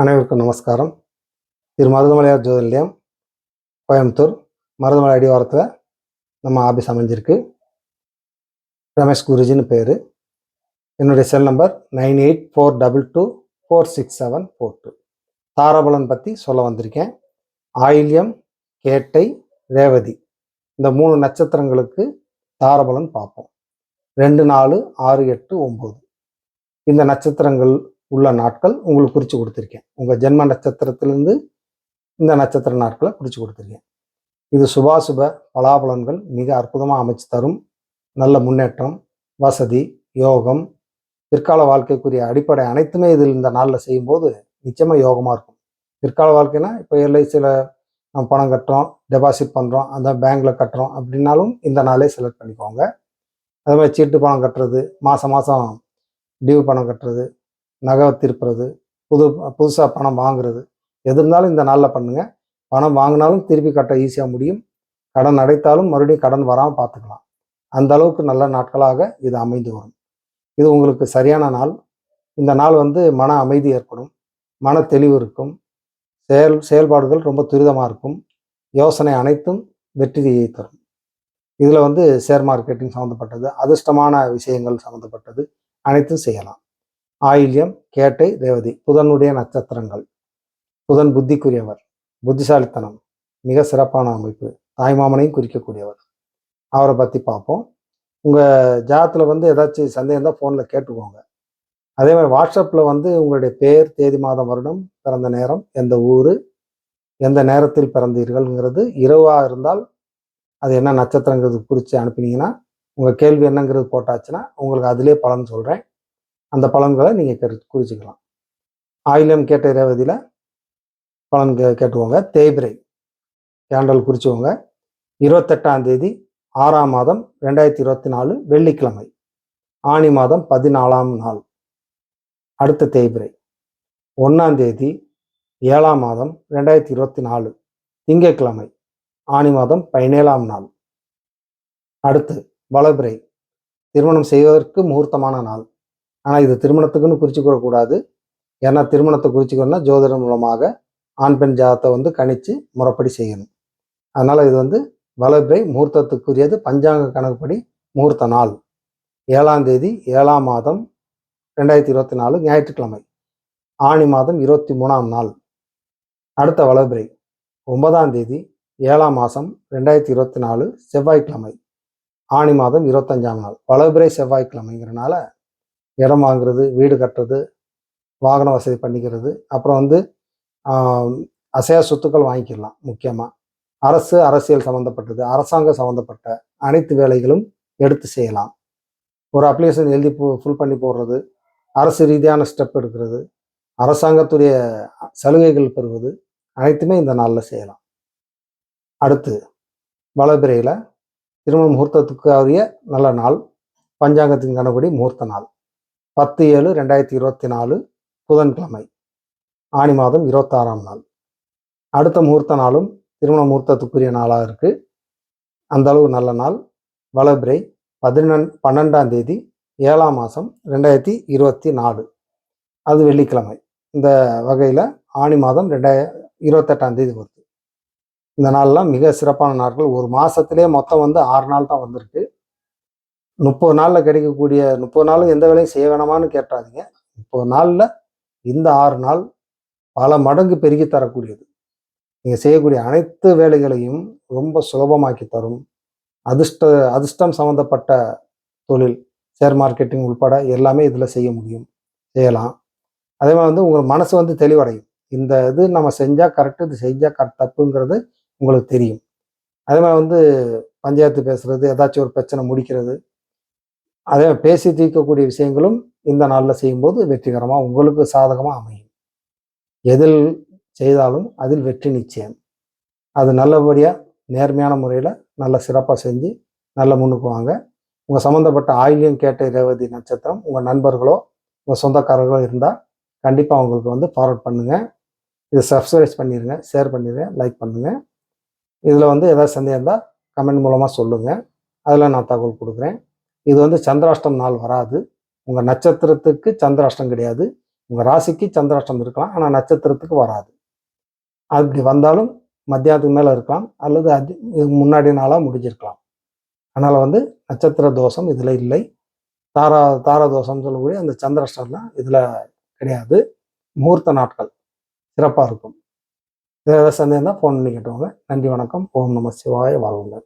அனைவருக்கும் நமஸ்காரம். திரு மருதமலையார் ஜோதி நிலையம் கோயம்புத்தூர். மருதமலை அடிவாரத்தில் நம்ம ஆபீஸ் அமைஞ்சிருக்கு. ரமேஷ் குருஜின்னு பேர். என்னுடைய cell number nine eight four double two four six seven four two. தாராபலன் பற்றி சொல்ல வந்திருக்கேன். ஆயில்யம் கேட்டை ரேவதி. இந்த மூணு நட்சத்திரங்களுக்கு தாரபலன் பார்ப்போம். ரெண்டு நாலு ஆறு எட்டு ஒம்பது. இந்த நட்சத்திரங்கள் உள்ள நாட்கள் உங்களுக்கு குறித்து கொடுத்துருக்கேன். உங்கள் ஜென்ம நட்சத்திரத்திலிருந்து இந்த நட்சத்திர நாட்களை குறித்து கொடுத்துருக்கேன். இது சுபாசுப பலாபலன்கள் மிக அற்புதமாக அமைச்சு தரும். நல்ல முன்னேற்றம் வசதி யோகம் பிற்கால வாழ்க்கைக்குரிய அடிப்படை அனைத்துமே இதில் இந்த நாளில் செய்யும்போது நிச்சயமாக யோகமாக இருக்கும். பிற்கால வாழ்க்கைனா இப்போ எல்ஐசியில் நம்ம பணம் கட்டுறோம் டெபாசிட் பண்ணுறோம் அந்த பேங்க்கில் கட்டுறோம் அப்படின்னாலும் இந்த நாளே செலக்ட் பண்ணிக்கோங்க. அதே மாதிரி சீட்டு பணம் கட்டுறது மாதம் மாதம் டியூ பணம் கட்டுறது நகை திருப்புறது புது புதுசாக பணம் வாங்குறது. எது இருந்தாலும் இந்த நாளில் பண்ணுங்கள் பணம் வாங்கினாலும் திருப்பி கட்ட ஈஸியாக முடியும். கடன் அடைத்தாலும் மறுபடியும் கடன் வராமல் பார்த்துக்கலாம் அந்த அளவுக்கு நல்ல நாட்களாக இது அமைந்து வரும். இது உங்களுக்கு சரியான நாள். இந்த நாள் வந்து மன அமைதி ஏற்படும். மன தெளிவு இருக்கும். செயல் செயல்பாடுகள் ரொம்ப துரிதமாக இருக்கும். யோசனை அனைத்தும் வெற்றியை தரும். இதில் வந்து ஷேர் மார்க்கெட்டிங் சம்மந்தப்பட்டது அதிர்ஷ்டமான விஷயங்கள் சம்மந்தப்பட்டது அனைத்தும் செய்யலாம். ஆயில்யம் கேட்டை ரேவதி. புதனுடைய நட்சத்திரங்கள். புதன் புத்திக்குரியவர் புத்திசாலித்தனம் மிக சிறப்பான அமைப்பு. தாய்மாமனையும் குறிக்கக்கூடியவர். அவரை பற்றி பார்ப்போம். உங்கள் ஜாதத்தில் வந்து ஏதாச்சும் சந்தேகம் தான் ஃபோனில் கேட்டுக்கோங்க. அதே மாதிரி வாட்ஸ்அப்பில் வந்து உங்களுடைய பேர் தேதி மாதம் வருடம் பிறந்த நேரம் எந்த ஊர் எந்த நேரத்தில் பிறந்தீர்கள்ங்கிறது இரவாக இருந்தால் அது என்ன நட்சத்திரங்கிறது குறித்து அனுப்பினீங்கன்னா உங்கள் கேள்வி என்னங்கிறது போட்டாச்சுன்னா உங்களுக்கு அதிலே பலன் சொல்கிறேன் அந்த பலன்களை நீங்கள் கரு குறிச்சிக்கலாம். ஆயிலம் கேட்ட ரேவதியில் பலன் கே கேட்டுவோங்க தேய்பிரை கேண்டல் குறிச்சுவோங்க இருபத்தெட்டாம் தேதி ஆறாம் மாதம் ரெண்டாயிரத்தி இருபத்தி நாலு வெள்ளிக்கிழமை. ஆணி மாதம் பதினாலாம் நாள். அடுத்த தேய்பிரை. ஒன்றாம் தேதி ஏழாம் மாதம் ரெண்டாயிரத்தி இருபத்தி நாலு திங்கட்கிழமை. ஆணி மாதம் பதினேழாம் நாள். அடுத்து வளபிரை திருமணம் செய்வதற்கு முகூர்த்தமான நாள். ஆனால் இது திருமணத்துக்குன்னு குறிச்சுக்கூடக்கூடாது ஏன்னா திருமணத்தை குறிச்சிக்கணும்னா ஜோதிடம் மூலமாக ஆண் பெண் ஜாதத்தை வந்து கணித்து முறைப்படி செய்யணும். அதனால் இது வந்து வளர்பிறை முகூர்த்தத்துக்குரியது. பஞ்சாங்க கணக்குப்படி முகூர்த்த நாள். ஏழாம் தேதி ஏழாம் மாதம் ரெண்டாயிரத்தி இருபத்தி நாலு ஞாயிற்றுக்கிழமை. ஆணி மாதம் இருபத்தி மூணாம் நாள். அடுத்த வளர்பிரை ஒன்பதாம் தேதி ஏழாம் மாதம் ரெண்டாயிரத்தி இருபத்தி நாலு செவ்வாய்க்கிழமை. ஆணி மாதம் இருபத்தஞ்சாம் நாள். வளர்பிறை செவ்வாய்க்கிழமைங்கிறனால இடம் வாங்குறது வீடு கட்டுறது வாகன வசதி பண்ணிக்கிறது. அப்புறம் வந்து அசையா சொத்துக்கள் வாங்கிக்கலாம் முக்கியமாக அரசு அரசியல் சம்மந்தப்பட்டது அரசாங்கம் சம்மந்தப்பட்ட அனைத்து வேலைகளும் எடுத்து செய்யலாம். ஒரு அப்ளிகேஷன் எழுதி ஃபுல் பண்ணி போடுறது அரசு ரீதியான ஸ்டெப் எடுக்கிறது அரசாங்கத்துடைய சலுகைகள் பெறுவது அனைத்துமே இந்த நாளில் செய்யலாம். அடுத்து வளபிரையில் திருமண முகூர்த்தத்துக்கு நல்ல நாள் பஞ்சாங்கத்தின் கணபடி முகூர்த்த நாள். பத்து ஏழு ரெண்டாயிரத்தி இருபத்தி நாலு புதன்கிழமை. ஆணி மாதம் இருபத்தாறாம் நாள். அடுத்த முகூர்த்த நாளும் திருமண முகூர்த்தத்துக்குரிய நாளாக இருக்குது அந்த அளவு நல்ல நாள். வளபிரை பதினெண் பன்னெண்டாம் தேதி ஏழாம் மாதம் ரெண்டாயிரத்தி இருபத்தி நாலு. அது வெள்ளிக்கிழமை. இந்த வகையில் ஆணி மாதம் ரெண்டாய இருபத்தெட்டாம் தேதி வருது. இந்த நாள்லாம் மிக சிறப்பான நாட்கள். ஒரு மாதத்துலேயே மொத்தம் வந்து ஆறு நாள் தான் வந்திருக்கு. முப்பது நாளில் கிடைக்கக்கூடிய முப்பது நாளும் எந்த வேலையும் செய்ய வேணாமான்னு கேட்டாதீங்க. முப்பது நாளில் இந்த ஆறு நாள் பல மடங்கு பெருகி தரக்கூடியது. நீங்கள் செய்யக்கூடிய அனைத்து வேலைகளையும் ரொம்ப சுலபமாக்கி தரும். அதிர்ஷ்ட அதிர்ஷ்டம் சம்மந்தப்பட்ட தொழில் ஷேர் மார்க்கெட்டிங் உள்பட எல்லாமே இதில் செய்ய முடியும். செய்யலாம். அதே மாதிரி வந்து உங்கள் மனசு வந்து தெளிவடையும். இந்த இது நம்ம செஞ்சால் கரெக்டு இது செஞ்சால் கரெக்ட் தப்புங்கிறது உங்களுக்கு தெரியும். அதே மாதிரி வந்து பஞ்சாயத்து பேசுறது ஏதாச்சும் ஒரு பிரச்சனை முடிக்கிறது அதே பேசி தீர்க்கக்கூடிய விஷயங்களும் இந்த நாளில் செய்யும்போது வெற்றிகரமாக உங்களுக்கு சாதகமாக அமையும். எதில் செய்தாலும் அதில் வெற்றி நிச்சயம். அது நல்லபடியாக நேர்மையான முறையில் நல்ல சிறப்பாக செஞ்சு நல்ல முன்னுக்கு வாங்க. உங்கள் சம்மந்தப்பட்ட ஆயிலியம் கேட்ட ரேவதி நட்சத்திரம் உங்கள் நண்பர்களோ உங்கள் சொந்தக்காரர்களோ இருந்தால் கண்டிப்பாக அவங்களுக்கு வந்து ஃபார்வர்ட் பண்ணுங்கள் இதை சப்ஸ்கிரைப் பண்ணிடுங்க ஷேர் பண்ணிடுங்க லைக் பண்ணுங்கள் இதில் வந்து ஏதாவது சந்தேகம் இருந்தால் கமெண்ட் மூலமாக சொல்லுங்கள் அதில் நான் தகவல் கொடுக்குறேன். இது வந்து சந்திராஷ்டம் நாள் வராது. உங்கள் நட்சத்திரத்துக்கு சந்திராஷ்டம் கிடையாது. உங்கள் ராசிக்கு சந்திராஷ்டம் இருக்கலாம். ஆனால் நட்சத்திரத்துக்கு வராது. அப்படி வந்தாலும் மத்தியானத்துக்கு மேலே இருக்கலாம். அல்லது அது முன்னாடி நாளாக முடிஞ்சிருக்கலாம். அதனால் வந்து நட்சத்திர தோஷம் இதில் இல்லை. தாரா தாரா தோஷம் சொல்லக்கூடிய அந்த சந்திராஷ்டம்லாம் இதில் கிடையாது. முகூர்த்த நாட்கள். சிறப்பாக இருக்கும். இதில் ஏதாவது சந்தேகம் தான் ஃபோன் பண்ணி கேட்டுவாங்க நன்றி வணக்கம். ஓம் நம சிவாய. வாழ்வுங்கள்